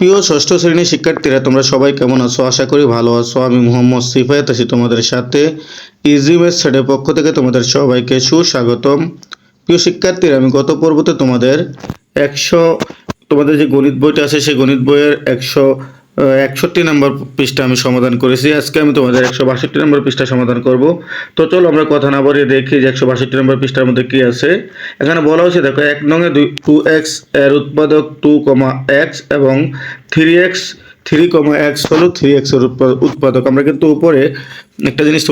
প্রিয় ষষ্ঠ শ্রেণির শিক্ষার্থীরা, তোমরা সবাই কেমন আছো? আশা করি ভালো আছো। আমি মোহাম্মদ সিফায়ত আছি তোমাদের সাথে। ইজি ওয়েবসাইটের পক্ষ থেকে তোমাদের সবাইকে সুস্বাগতম। প্রিয় শিক্ষার্থীরা, আমি গত পর্বতে তোমাদের একশো তোমাদের যে গণিত বইটা আছে, সেই গণিত বইয়ের একশো একষট্টি নম্বর পৃষ্ঠা আমি সমাধান করেছি। আজকে আমি তোমাদের একশো বাষট্টি নম্বর পৃষ্ঠা সমাধান করব। তো চলো আমরা কথা না বাড়িয়ে দেখি যে একশো বাষট্টি নম্বর পৃষ্ঠার মধ্যে কী আছে। এখানে বলা হয়েছে, দেখো, এক নঙে টু এক্সের উৎপাদক টু কমা এক্স এবং three X, three comma X হলো থ্রি এক্সের উৎপাদক। আমরা কিন্তু উপরে একটা জিনিস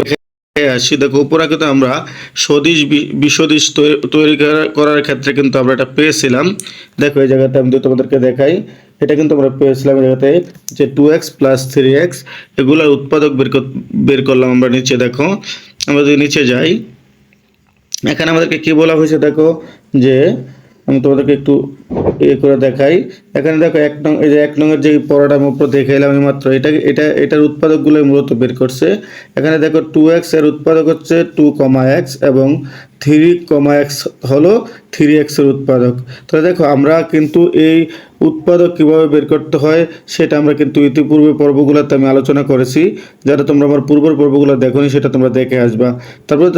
আসছি দেখো, উপরে কিন্তু আমরা সদিশ বিসদিশ তৈরি করা- করার ক্ষেত্রে কিন্তু আমরা এটা পেয়েছিলাম। দেখো, এই জায়গাতে আমি তোমাদেরকে দেখাই। এটা কিন্তু আমরা পেয়েছিলাম এটাতে যে two X plus three X এগুলোর উৎপাদক বের বের করলাম আমরা নিচে, দেখো। আমরা যদি নিচে যাই, এখানে আমাদেরকে কি বলা হয়েছে, দেখো, যে, আমি তোমাদেরকে একটু ইয়ে করে দেখাই। এখানে দেখো এক নং এই যে এক নংয়ের যে পড়াটা আমি উপর দেখে এলাম আমি মাত্র, এটা এটা এটার উৎপাদকগুলো মূলত বের করছে। এখানে দেখো টু এক্সের উৎপাদক হচ্ছে টু কমা এক্স এবং থ্রি কমা এক্স হলো থ্রি এক্সের উৎপাদক। তাহলে দেখো আমরা কিন্তু এই উৎপাদক কীভাবে বের করতে হয় সেটা আমরা কিন্তু ইতিপূর্বে পর্বগুলোতে আমি আলোচনা করেছি। যারা তোমরা আমার পূর্বের পর্বগুলো দেখোনি, সেটা তোমরা দেখে আসবা। তারপরে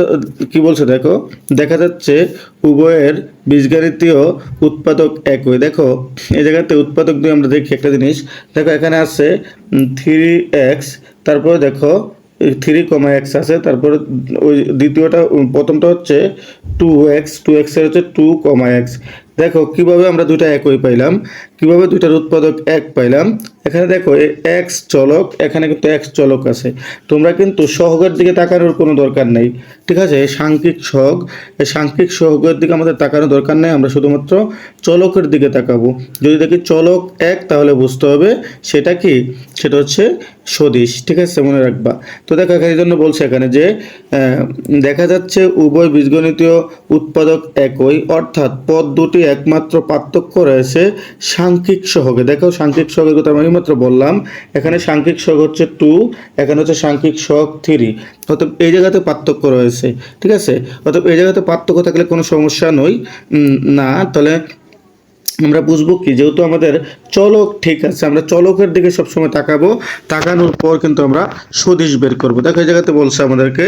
কি বলছে দেখো? দেখা যাচ্ছে উভয়ের বীজগাণিতীয় উৎপাদক একই। দেখো, এই জায়গাতে উৎপাদক দুই, আমরা দেখি একটা জিনিস। দেখো, এখানে আছে থ্রি এক্স তারপরে দেখো থ্রি কমা এক্স আছে, তারপরে ওই দ্বিতীয়টা প্রথমটা হচ্ছে টু এক্স টু এক্সের হচ্ছে টু কমা এক্স দেখো, কীভাবে আমরা দুইটা একই পাইলাম? কীভাবে দুইটার উৎপাদক এক পাইলাম? এখানে দেখো এক্স চলক, এখানে কিন্তু এক্স চলক আছে। তোমরা কিন্তু সহগের দিকে তাকানোর কোনো দরকার নেই। ঠিক আছে? সাংখ্যিক সহগ সাংখ্যিক সহগের দিকে আমাদের তাকানোর দরকার নেই, আমরা শুধুমাত্র চলকের দিকে তাকাবো। যদি দেখি চলক এক, তাহলে বুঝতে হবে সেটা কি? সেটা হচ্ছে সদিশ। ঠিক আছে? মনে রাখবা। তো দেখো, এখানে জন্য বলছে এখানে যে দেখা যাচ্ছে উভয় বীজগণিতীয় উৎপাদক একই, অর্থাৎ পদ দুটি একমাত্র পার্থক্য রয়েছে সাংখ্যিক সহগে। দেখো, সাংখ্যিক সহগের কথা আমি মাত্র বললাম, এখানে সাংখ্যিক শখ হচ্ছে টু, এখানে হচ্ছে সাংখ্যিক শখ থ্রি। অর্থাৎ এই জায়গাতে পার্থক্য রয়েছে, ঠিক আছে? অর্থাৎ এই জায়গাতে পার্থক্য থাকলে কোনো সমস্যা নই। না, তাহলে আমরা বুঝব কি, যেহেতু আমাদের চলক, ঠিক আছে, আমরা চলকের দিকে সবসময় তাকাবো। তাকানোর পর কিন্তু আমরা সদিশ বের করব। দেখো, এই জায়গাতে বলছে আমাদেরকে,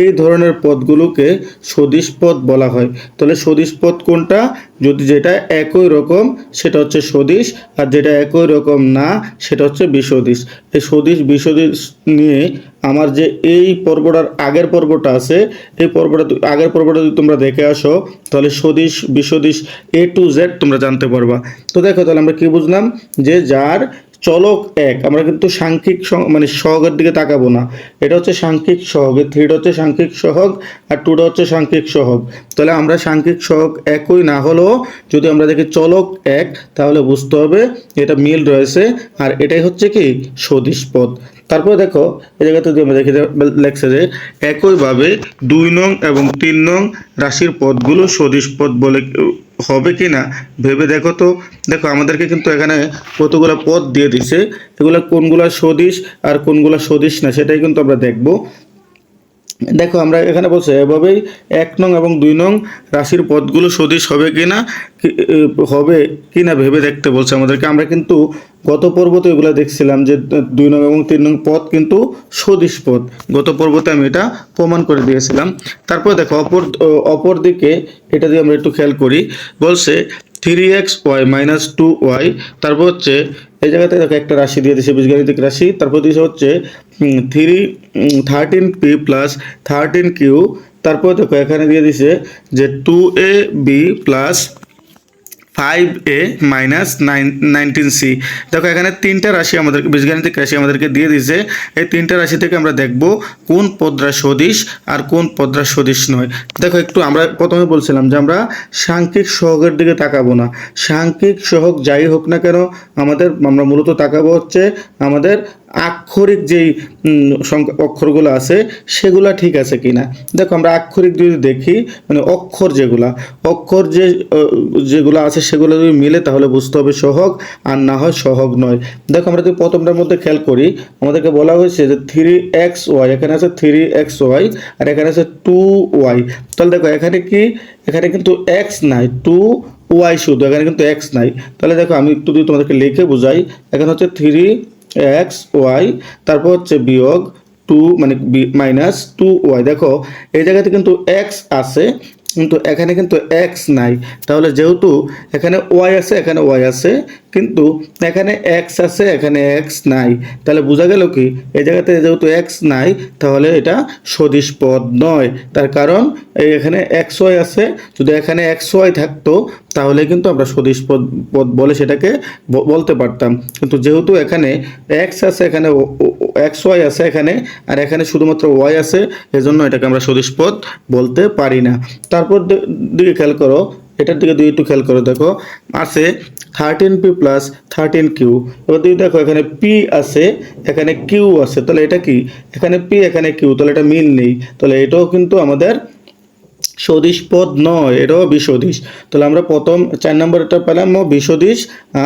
এই ধরনের পদগুলোকে সদিশ পদ বলা হয়। তাহলে সদিশ পদ কোনটা? যদি যেটা একই রকম, সেটা হচ্ছে সদিশ, আর যেটা একই রকম না, সেটা হচ্ছে বিসদিশ। এই সদিশ, বিসদিশ নিয়ে আমার যে এই পর্বটার আগের পর্বটা আছে, এই পর্বটা আগের পর্বটা যদি তোমরা দেখে আসো, তাহলে সদিশ, বিসদিশ, এ টু জেড তোমরা জানতে পারবা। তো দেখো, তাহলে আমরা কি বুঝলাম? যে যার চলক এক, আমরা কিন্তু সাংখ্যিক মানে সহগের দিকে তাকাবো না। এটা হচ্ছে সাংখ্যিক সহগ থ্রিটা হচ্ছে সাংখ্যিক সহগ আর টুটা হচ্ছে সাংখ্যিক সহগ। তাহলে আমরা সাংখ্যিক সহগ একই না হলেও যদি আমরা দেখি চলক এক, তাহলে বুঝতে হবে এটা মিল রয়েছে আর এটাই হচ্ছে কি সদিশ পদ। তারপরে দেখো, এই জায়গাতে যদি আমরা দেখি লেখছে যে একইভাবে দুই নং এবং তিন নং রাশির পদগুলো সদিশ পদ বলে হবে কি না? ভেবে দেখো তো। দেখো, আমাদেরকে কিন্তু এখানে কতগুলো পদ দিয়ে দিছে। এগুলো কোনগুলো সদিশ আর কোনগুলো সদিশ না, সেটাই কিন্তু আমরা দেখব। দেখো, আমরা এখানে বলছে, এভাবেই এক নং এবং দুই নং রাশির পদগুলো সদিশ হবে কি না? হবে কি না ভেবে দেখতে বলছে আমাদেরকে। আমরা কিন্তু গত পর্বতে এগুলো দেখছিলাম যে দুই নং এবং তিন নং পদ কিন্তু সদিশ পদ। গত পর্বতে আমি এটা প্রমাণ করে দিয়েছিলাম। তারপর দেখো, অপর অপর দিকে এটা দিয়ে আমরা একটু খেয়াল করি। বলছে three X, Y minus two Y, তারপর হচ্ছে, এই জায়গাতে দেখো একটা রাশি দিয়ে দিয়েছে বীজগাণিতিক রাশি, তারপর দিয়েছে হচ্ছে three thirteen P plus thirteen Q, তারপর দেখো এখানে দিয়ে দিছে যে two A B plus five A minus nine nineteen C দেখো, এখানে তিনটা রাশি আমাদেরকে, বীজগাণিতিক রাশি আমাদেরকে দিয়ে দিয়েছে। এই তিনটা রাশি থেকে আমরা দেখব কোন পদরা সদিশ আর কোন পদরা সদিশ নয়। দেখো, একটু আমরা প্রথমে বলছিলাম যে আমরা সাংখ্যিক সহগের দিকে তাকাবো না। সাংখ্যিক সহগ যাই হোক না কেন, আমাদের, আমরা মূলত তাকাবো হচ্ছে আমাদের আক্ষরিক যেই সংখ্যা, অক্ষরগুলো আছে, সেগুলা ঠিক আছে কিনা। দেখো, আমরা আক্ষরিক যদি দেখি মানে অক্ষর যেগুলা, অক্ষর যে যেগুলো আছে সেগুলো যদি মিলে তাহলে বুঝতে হবে সহগ, আর না হয় সহগ নয়। দেখো আমরা যদি প্রথমটার মধ্যে খেয়াল করি, আমাদেরকে বলা হয়েছে যে থ্রি এক্স ওয়াই এখানে আছে থ্রি এক্স ওয়াই আর এখানে আছে টু ওয়াই তাহলে দেখো এখানে কি? এখানে কিন্তু এক্স নাই টু ওয়াই শুধু, এখানে কিন্তু এক্স নাই। তাহলে দেখো আমি একটু যদি তোমাদেরকে লিখে বুঝাই, এখানে হচ্ছে থ্রি এক্স ওয়াই তারপর হচ্ছে বিয়োগ টু মানে মাইনাস টু ওয়াই দেখো, এই জায়গাতে কিন্তু এক্স আছে কিন্তু এখানে কিন্তু এক্স নাই। তাহলে যেহেতু এখানে ওয়াই আছে এখানে ওয়াই আছে কিন্তু এখানে এক্স আছে, এখানে এক্স নাই। তাহলে বোঝা গেল কি? এই জায়গাতে যেহেতু এক্স নাই, তাহলে এটা সদিশ পদ নয়। তার কারণ এখানে এক্স ওয়াই আছে। যদি এখানে এক্স ওয়াই থাকতো, তাহলে কিন্তু আমরা সদিশ পদ পদ বলে সেটাকে বলতে পারতাম। কিন্তু যেহেতু এখানে এক্স আছে, এখানে এক্স ওয়াই আছে এখানে, আর এখানে শুধুমাত্র ওয়াই আছে, এজন্য এটাকে আমরা সদিশ পদ বলতে পারি না। তারপর দিকে খেয়াল করো এটার দিকে দুই একটু খেয়াল করো দেখো। আছে thirteen P plus thirteen Q এবার তুমি দেখো এখানে পি আছে, এখানে কিউ আছে, তাহলে এটা কি? এখানে পি এখানে কিউ তাহলে এটা মিল নেই। তাহলে এটাও কিন্তু আমাদের সদিশ পদ নয়, এটাও বিসদিশ। তাহলে আমরা প্রথম চার নম্বরটা পেলাম বিসদিশ,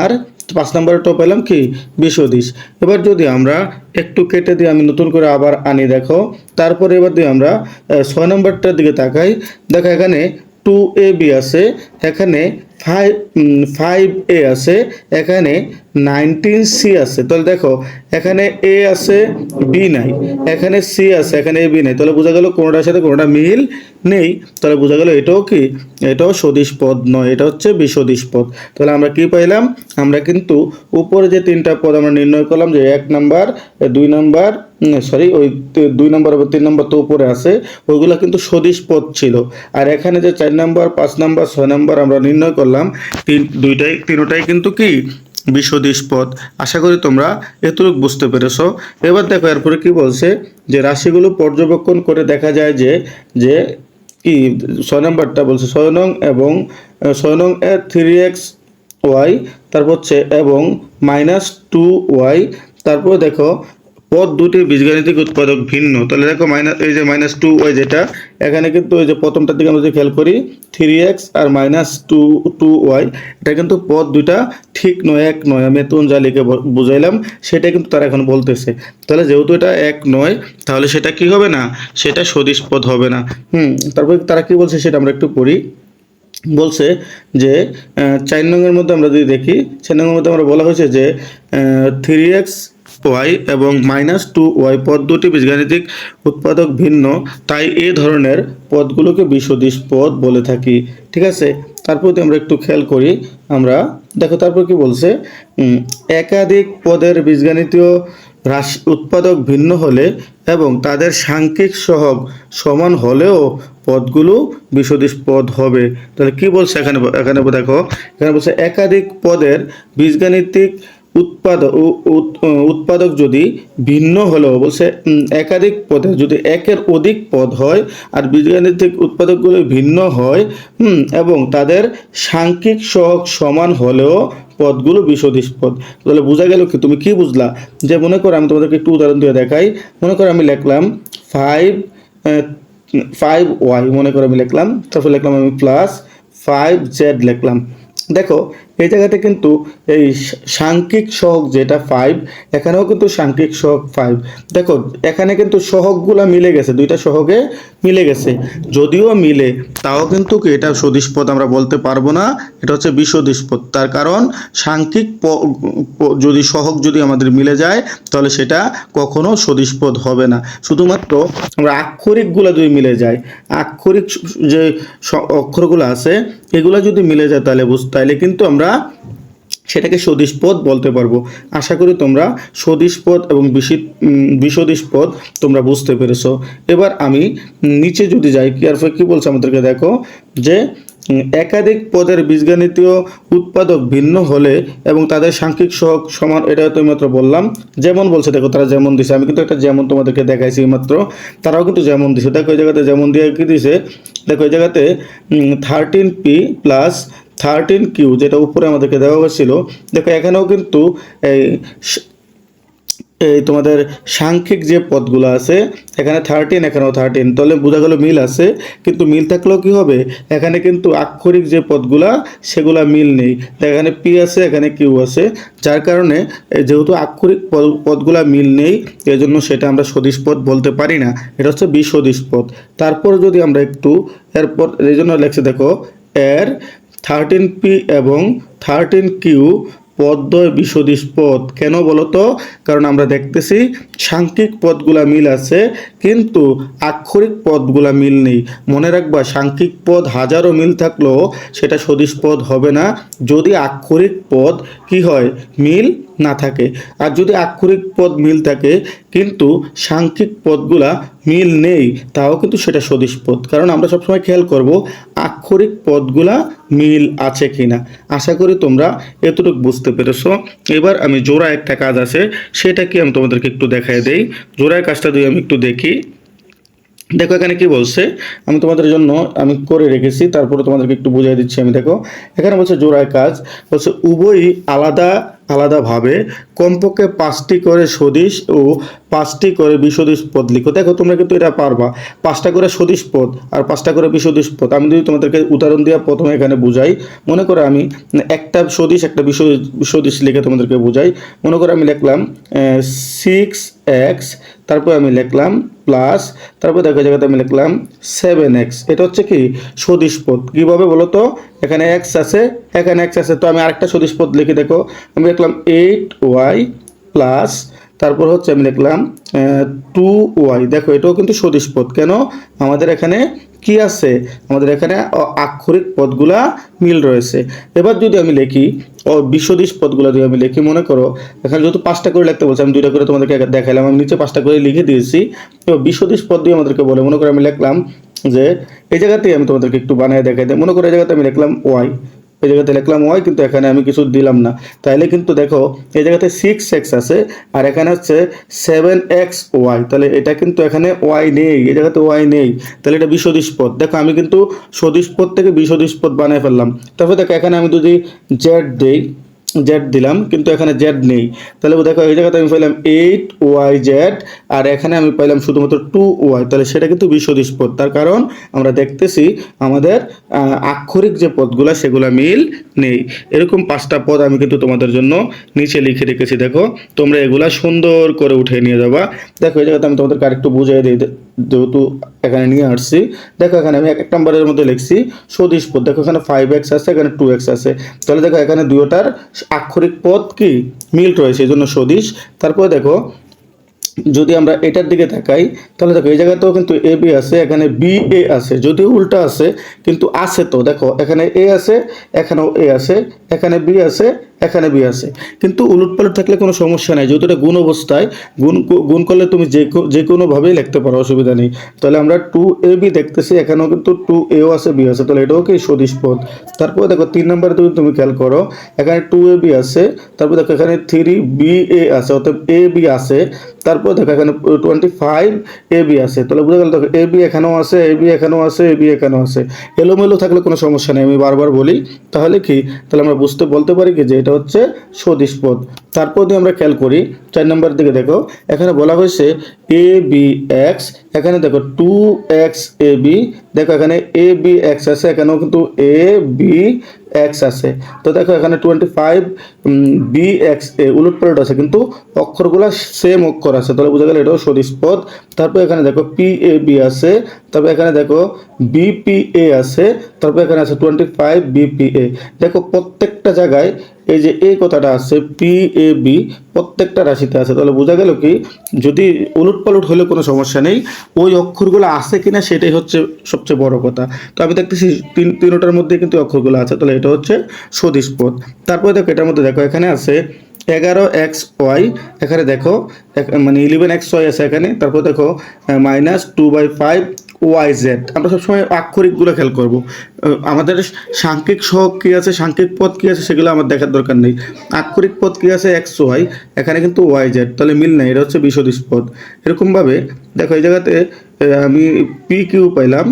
আর পাঁচ নম্বরটাও পেলাম কি? বিসদিশ। এবার যদি আমরা একটু কেটে দিয়ে আমি নতুন করে আবার আনি দেখো, তারপরে এবার দিয়ে আমরা ছয় নম্বরটার দিকে তাকাই, দেখো এখানে টু এ বি আছে এখানে ফাইভ ফাইভ এ আছে এখানে নাইনটিন সি আছে। তাহলে দেখো, এখানে এ আছে বি নাই। এখানে সি আছে, এখানে এ বি নাই। তাহলে বোঝা গেল কোনোটার সাথে কোনোটা মিল নেই। তাহলে বোঝা গেল এটাও কি? এটাও সদিশ পদ নয়, এটা হচ্ছে বিসদিশ পদ। তাহলে আমরা কি পাইলাম? আমরা কিন্তু উপরে যে তিনটা পদ আমরা নির্ণয় করলাম যে এক নাম্বার, দুই নাম্বার সরি ওই দুই নম্বর এবং তিন নম্বর তো উপরে আছে, ওইগুলো কিন্তু সদিশ পদ ছিল। আর এখানে যে চার নাম্বার, পাঁচ নাম্বার, ছয় নাম্বার আমরা নির্ণয় করলাম, তিন দুইটাই তিনোটাই কিন্তু কি? বিসদিশ পথ আশা করি তোমরা এতটুকু বুঝতে পেরেছ। এবার দেখো, এরপরে কি বলছে যে রাশিগুলো পর্যবেক্ষণ করে দেখা যায় যে যে কি, ছয় নম্বরটা বলছে, ছয় নং এবং ছয় নং এর থ্রি এক্স ওয়াই তারপর হচ্ছে এবং মাইনাস টু ওয়াই তারপর দেখো পদ দুটি বীজগাণিতিক উৎপাদক ভিন্ন। তাহলে দেখো মাইনাস এই যে মাইনাস টু ওয়াই যেটা, এখানে কিন্তু ওই যে প্রথমটার দিকে আমরা যদি খেয়াল করি থ্রি এক্স আর মাইনাস টু টু ওয়াই এটা কিন্তু পদ দুইটা ঠিক নয় এক নয়, আমি এত জালিকে বুঝাইলাম, সেটা কিন্তু তারা এখন বলতেছে। তাহলে যেহেতু এটা এক নয়, তাহলে সেটা কি হবে না? সেটা সদিশ পদ হবে না। হুম, তারপর তারা কি বলছে সেটা আমরা একটু পড়ি। বলছে যে চার নংয়ের মধ্যে আমরা যদি দেখি, চার নংয়ের মধ্যে আমরা বলা হয়েছে যে থ্রি এক্স ওয়াই এবং মাইনাস টু ওয়াই পদ দুটি বীজগাণিতিক উৎপাদক ভিন্ন, তাই এই ধরনের পদগুলোকে বিসদৃশ পদ বলে থাকি। ঠিক আছে? তারপর যদি আমরা একটু খেয়াল করি, আমরা, দেখো তারপর কি বলছে একাধিক পদের বীজগাণিতীয় হ্রাস উৎপাদক ভিন্ন হলে এবং তাদের সাংখ্যিক সহগ সমান হলেও পদগুলো বিশদিস পদ হবে। তাহলে কি বলছে এখানে এখানে দেখো, এখানে বলছে একাধিক পদের বীজগাণিতিক উৎপাদক উৎপাদক যদি ভিন্ন হলেও উম, একাধিক পদে যদি একের অধিক পদ হয় আর বীজগাণিতিক উৎপাদকগুলি ভিন্ন হয় এবং তাদের সাংখ্যিক সহগ সমান হলেও পদগুলো বিসদৃশ পদ। তাহলে বোঝা গেল কি? তুমি কি বুঝলা? যে মনে করো আমি তোমাদেরকে একটু উদাহরণ দিয়ে দেখাই। মনে করো আমি লিখলাম ফাইভ ফাইভ ওয়াই মনে করো আমি লিখলাম তারপর লিখলাম আমি প্লাস ফাইভ জেড লিখলাম। দেখো এই জায়গাতে কিন্তু এই সাংখ্যিক সহগ যেটা ফাইভ এখানেও কিন্তু সাংখ্যিক সহগ ফাইভ দেখো, এখানে কিন্তু সহগগুলা মিলে গেছে, দুইটা সহগে মিলে গেছে। যদিও মিলে, তাও কিন্তু এটা সদিশ পদ আমরা বলতে পারব না, এটা হচ্ছে বিসদৃশ পদ। তার কারণ সাংখ্যিক যদি সহগ যদি আমাদের মিলে যায়, তাহলে সেটা কখনো সদিশ পদ হবে না। শুধুমাত্র আমরা আক্ষরিকগুলো যদি মিলে যায়, আক্ষরিক যে অক্ষরগুলো আছে, এগুলো যদি মিলে যায় তাহলে বুঝ, তাহলে কিন্তু আমরা সেটাকে সদিশ পদ বলতে পারব। আশা করি তোমরা সদিশ পদ এবং বিসদৃশ পদ তোমরা বুঝতে পেরেছ। এবার আমি নিচে যদি যাই, কি আর কি বলছে আমাদেরকে? দেখো যে একাধিক পদের বীজগাণিতীয় উৎপাদক ভিন্ন হলে এবং তাদের সাংখ্যিক সহগ সমান, এটা তো মাত্র বললাম। যেমন বলছে, দেখো তারা যেমন দিছে। আমি কিন্তু একটা যেমন তোমাদেরকে দেখাইছি মাত্র তারাও কিন্তু যেমন দিছে। দেখো এই জায়গাতে যেমন দিয়ে কি দিছে? দেখো এই জায়গাতে thirteen P plus thirteen Q যেটা উপরে আমাদেরকে দেওয়া হয়েছিল, দেখো এখানেও কিন্তু এই এই তোমাদের সাংখ্যিক যে পদগুলো আছে, এখানে থার্টিন এখানেও থার্টিন তাহলে বোঝা গেল মিল আছে, কিন্তু মিল থাকলেও কি হবে? এখানে কিন্তু আক্ষরিক যে পদগুলা, সেগুলা মিল নেই। এখানে পি আছে, এখানে কিউ আছে, যার কারণে যেহেতু আক্ষরিক পদ- পদগুলা মিল নেই, এজন্য সেটা আমরা সদিশ পদ বলতে পারি না। এটা হচ্ছে বিসদৃশ পদ। তারপর যদি আমরা একটু, এরপর, এই জন্য লেখছে, দেখো, এর থার্টিন পি এবং থার্টিন কিউ পদ্ময় বিশদিস পদ। কেন বলতো? কারণ আমরা দেখতেছি সাংখ্যিক পদগুলা মিল আছে। কিন্তু আক্ষরিক পদগুলা মিল নেই। মনে রাখবা, সাংখ্যিক পদ হাজারো মিল থাকলেও সেটা সদিশ পদ হবে না। যদি আক্ষরিক পদ কি হয়? মিল না থাকে। আর যদি আক্ষরিক পদ মিল থাকে, কিন্তু সাংখ্যিক পদগুলা মিল নেই, তাও কিন্তু সেটা সদিশ পদ। কারণ আমরা সবসময় খেয়াল করব, আক্ষরিক পদগুলা মিল আছে কিনা। আশা করি তোমরা এতটুকু বুঝতে পেরেছ। এবার আমি জোড়া একটা কাজ আছে সেটা কি আমি তোমাদেরকে একটু দেখাই দেই। জোড়ার কাজটা দিয়ে আমি একটু দেখি দেখো, এখানে কি বলছে? আমি তোমাদের জন্য আমি করে রেখেছি, তারপরে তোমাদেরকে একটু বুঝিয়ে দিচ্ছি আমি। দেখো, এখানে বলছে জোড়ায় কাজ, বলছে উভয়ই আলাদা, আলাদাভাবে কমপক্ষে পাঁচটি করে সদিশ ও পাঁচটি করে বিসদিশ পদ লিখো। দেখো, তোমরা কিন্তু এটা পারবা। পাঁচটা করে সদিশ পদ আর পাঁচটা করে বিসদিশ পদ। আমি যদি তোমাদেরকে উদাহরণ দিয়ে প্রথমে এখানে বুঝাই, মনে করো আমি একটা সদিশ, একটা বিসদিশ লিখে তোমাদেরকে বুঝাই। মনে করো আমি লিখলাম সিক্স এক্স তারপর আমি লিখলাম প্লাস তারপর দেখো জায়গাতে আমি লিখলাম সেভেন এক্স এটা হচ্ছে কি? সদিশ পদ। কীভাবে বলো তো? এখানে এক্স আছে, এখানে এক্স আছে। তো আমি আরেকটা সদিশ লিখে দেখো। আমি লিখলাম এইট ওয়াই প্লাস তারপর হচ্ছে আমি লিখলাম টু ওয়াই দেখো, এটাও কিন্তু সদিশ পদ। কেন? আমাদের এখানে কি আছে? আমাদের এখানে আক্ষরিক পদগুলা মিল রয়েছে। এবার যদি আমি লিখি ও বিশ্বদিশ পদগুলো যদি আমি লিখি, মনে করো, এখানে যেহেতু পাঁচটা করে লিখতে বলছি, আমি দুইটা করে তোমাদেরকে দেখালাম আমি নিচে পাঁচটা করে লিখে দিয়েছি। তো বিশ্বদিশ পদ দিয়ে আমাদেরকে বলে, মনে করো আমি লিখলাম যে, এই জায়গাতেই আমি তোমাদেরকে একটু বানিয়ে দেখাই দিই। মনে করো এই জায়গাতে আমি লিখলাম ওয়াই এই জায়গাতে লিখলাম ওয়াই কিন্তু এখানে আমি কিছু দিলাম না। তাহলে কিন্তু দেখো, এই জায়গাতে সিক্স এক্স আছে, আর এখানে হচ্ছে সেভেন এক্স ওয়াই তাহলে এটা কিন্তু এখানে ওয়াই নেই, এই জায়গাতে ওয়াই নেই। তাহলে এটা বিসদিশ পদ দেখো, আমি কিন্তু সদিশ পদ থেকে বিসদিশ পদ বানিয়ে ফেললাম। তারপর দেখো, এখানে আমি যদি জেড দেই জেড দিলাম, কিন্তু এখানে জেড নেই। তাহলে দেখো এই জায়গাতে আমি পাইলাম এইট ওয়াই জেড, আর এখানে আমি পাইলাম শুধুমাত্র টু ওয়াই। তাহলে সেটা কিন্তু বিসদিশ পদ। তার কারণ আমরা দেখতেছি আমাদের আক্ষরিক যে পদগুলা, সেগুলা মিল নেই। এরকম পাঁচটা পদ আমি কিন্তু তোমাদের জন্য নিচে লিখে রেখেছি। দেখো, তোমরা এগুলা সুন্দর করে উঠে নিয়ে যাবা। দেখো, এই জায়গাতে আমি তোমাদেরকে আরেকটু বুঝিয়ে দিই, যেহেতু এখানে নিয়ে আসছি। দেখো, এখানে আমি এক নম্বরের মধ্যে লিখছি সদিশ পদ। দেখো, এখানে ফাইভ এক্স আছে, এখানে টু এক্স আছে। তাহলে দেখো, এখানে দুয়োটার আক্ষরিক পদ কি? মিল রয়েছে এই জন্য সদিশ। তারপরে দেখো যদি আমরা এটার দিকে তাকাই, তাহলে দেখো, এই জায়গাতেও কিন্তু এ, বি আছে, এখানে বি, এ আছে। যদিও উল্টা আছে, কিন্তু আছে তো। দেখো, এখানে এ আছে, এখানেও এ আছে, এখানে বি আছে, এখানে বি আছে। কিন্তু উলট পালট থাকলে কোনো সমস্যা নেই। যেহেতু এটা গুণ অবস্থায়, গুণ গুণ করলে তুমি যে যে কোনোভাবেই লিখতে পারো, অসুবিধা নেই। তাহলে আমরা টু এ বি দেখতেছি, এখানেও কিন্তু টু এও আছে, বি আছে। তাহলে এটাও কি সদিশ পদ তারপরে দেখো, তিন নম্বরে তুমি তুমি খেয়াল করো, এখানে টু এ বি আছে, তারপর দেখো, এখানে থ্রি বি এ আছে অর্থাৎ এ বি আছে। তারপর দেখো এখানে টোয়েন্টি ফাইভ এ বি আছে। তাহলে বুঝে গেল, দেখো এ বি এখানেও আছে এ বি এখানেও আছে এ বি এখানেও আছে। এলোমেলো থাকলে কোনো সমস্যা নেই, আমি বারবার বলি। তাহলে কি? তাহলে আমরা বুঝতে, বলতে পারি কি যে এটা হচ্ছে সদিশ পদ। তারপর যদি আমরা খেয়াল করি, চার নম্বর দিকে দেখো, এখানে বলা হয়েছে এ বি এক্স এখানে দেখো টু এক্স এ বি দেখো, এখানে এ বি এক্স আছে, এখানেও কিন্তু এ বি এক্স আছে। তো দেখো এখানে twenty five B X A, উলট পালট আছে, কিন্তু অক্ষরগুলো সেম অক্ষর আছে, তাহলে বোঝা গেল এটাও সদিশ পদ। তারপর এখানে দেখো পি এ বি আছে, তারপর এখানে দেখো বিপিএ আছে, তারপর এখানে আছে টোয়েন্টি ফাইভ বিপিএ দেখো প্রত্যেকটা জায়গায় এই যে এই কথাটা আছে পি এ বি প্রত্যেকটা রাশিতে আছে। তাহলে বোঝা গেল কি, যদি উলট পালট হলে কোনো সমস্যা নেই, ওই অক্ষরগুলো আছে কিনা সেটাই হচ্ছে সবচেয়ে বড় কথা। তো আমি দেখতেছি তিন তিনোটার মধ্যে কিন্তু অক্ষরগুলো আছে। তাহলে এটা হচ্ছে সদিশ পদ তারপরে দেখো, এটার মধ্যে দেখো, এখানে আছে এগারো এক্স ওয়াই এখানে দেখো মানে ইলেভেন এক্স ওয়াই আছে এখানে। তারপর দেখো minus two by five Y Z আমরা সবসময় আক্ষরিকগুলো খেয়াল করব। আমাদের সাংখ্যিক সহগ কী আছে, সাংখ্যিক পথ কী আছে সেগুলো আমার দেখার দরকার নেই। আক্ষরিক পথ কী আছে এক্স ওয়াই এখানে কিন্তু ওয়াই জেড তাহলে মিল নাই, এটা হচ্ছে বিশদিশ পদ। এরকমভাবে, দেখো এই জায়গাতে আমি পি কিউ পাইলাম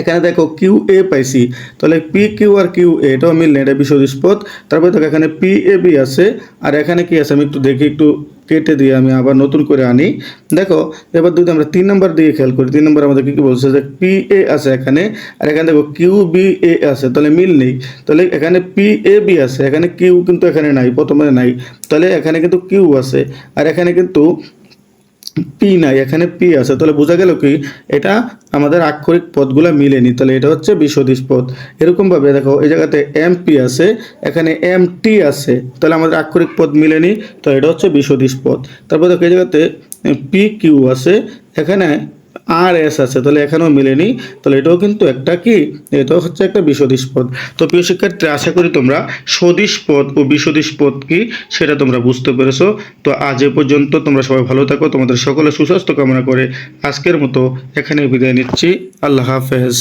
এখানে দেখো কিউ এ পাইছি। তাহলে পি কিউ আর কিউ এ এটাও মিল এটা বিশ্বদিশ পদ তারপরে দেখো এখানে পি এ বি আছে, আর এখানে কি আছে? আমি একটু দেখি, একটু কেটে দিয়ে আমি আবার নতুন করে আনি। দেখো, এবার যদি আমরা তিন নম্বর দিয়ে খেয়াল করি, তিন নম্বর আমাদের কি কি বলছে যে পি এ আছে এখানে, আর এখানে দেখো কিউ বি এ আছে, তাহলে মিল নেই। তাহলে এখানে পি এ বি আছে, এখানে কিউ কিন্তু এখানে নাই, প্রথমে নাই। তাহলে এখানে কিন্তু কিউ আছে, আর এখানে কিন্তু পি নাই, এখানে পি আছে। তাহলে বোঝা গেল কি, এটা আমাদের আক্ষরিক পদগুলো মিলেনি। তাহলে এটা হচ্ছে বিশদিস পদ। এরকমভাবে দেখো, এই জায়গাতে এম পি আছে, এখানে এম টি আছে, তাহলে আমাদের আক্ষরিক পদ মিলেনি, তো এটা হচ্ছে বিশদিস পদ। তারপর দেখো, এই জায়গাতে পি কিউ আছে, এখানে আর এস আছে, তাহলে এখানেও মিলেনি। তাহলে এটাও কিন্তু একটা কি? এটাও হচ্ছে একটা বিশদিস পদ। তো প্রিয় শিক্ষার্থী, আশা করি তোমরা সদিশ পদ ও বিশদিস পদ কি সেটা তোমরা বুঝতে পেরেছ। তো আজ এ পর্যন্ত তোমরা সবাই ভালো থাকো, তোমাদের সকলে সুস্বাস্থ্য কামনা করে আজকের মতো এখানে বিদায় নিচ্ছি। আল্লাহ হাফেজ।